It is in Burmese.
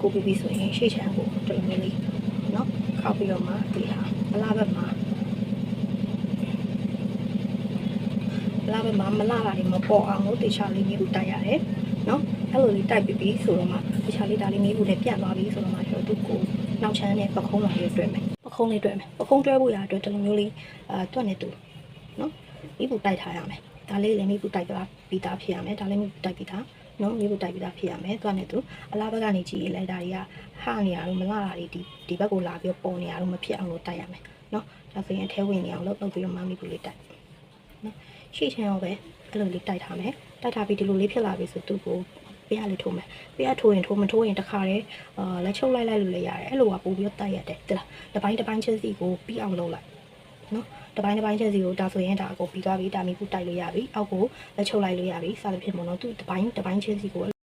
ကိုပြီးပြီးဆိုရင်ရှေ့ချမ်းကိုတော်တော်လေးနော်ခောက်ပြီးတော့မှဒီဟာအလားဘက်မှာအလားဘက်မှာမလာတာတွေမပေါ်အောင်လို့တေချာလေးမျိုးတိုက်ရတယ်နော်အဲ့လိုလေးတိုက်ပြီးပြီးဆိုတော့မှတေချာလေးဒါလေးမျိုးလည်းပြတ်သွားပြီဆိုတော့မှကျွန်တော်တို့ကိုနောက်ချမ်းနဲ့ပခုံးလာလေးတွေ့မယ်ပခုံးလေးတွေ့မယ်ပခုံးတွဲဖို့ရအတွက်ဒီလိုမျိုးလေးအာတွက်နေတူနော်မိဘူးတိုက်ထားရမယ် ဒါလေးလည်းမိဘူးတိုက်သွားပြီးသားဖြစ်ရမယ်ဒါလည်းမိဘူးတိုက်ပြီးသားနော်မြေဖို့တိုက်ပြီးသားဖြစ်ရမယ်သူကလည်းသူအလားဘက်ကနေကြည့်ရင်လည်းဒါတွေကဟနေရတော့မလာတာတွေဒီဒီဘက်ကိုလာပြီးတော့ပေါ်နေရတော့မဖြစ်အောင်လို့တိုက်ရမယ်နော်ဒါဆိုရင်အထဲဝင်နေအောင်လို့လုပ်ပြီးတော့မမီဘူးလေးတိုက်နော်ရှေ့ချမ်းရောပဲအဲ့လိုလေးတိုက်ထားမယ်တိုက်ထားပြီးဒီလိုလေးဖြစ်လာပြီဆိုသူ့ကိုပြရလေးထိုးမယ်ပြရထိုးရင်ထိုးမထိုးရင်တခါတည်းအာလက်ချုပ်လိုက်လိုက်လို့လည်းရတယ်အဲ့လိုကပို့ပြီးတော့တိုက်ရတယ်တိလားတစ်ပိုင်းတစ်ပိုင်းချင်းစီကိုပြီးအောင်လုပ်လိုက် နော်တစ်ပိုင်းတစ်ပိုင်းချင်းစီကိုဒါဆိုရင်ဒါအကိုပြီးသွားပြီဒါမီဘူးတိုက်လို့ရပြီအောက်ကိုလက်ချုပ်လိုက်လို့ရပြီစသဖြင့်ပေါ့နော်သူတစ်ပိုင်းတစ်ပိုင်းချင်းစီကို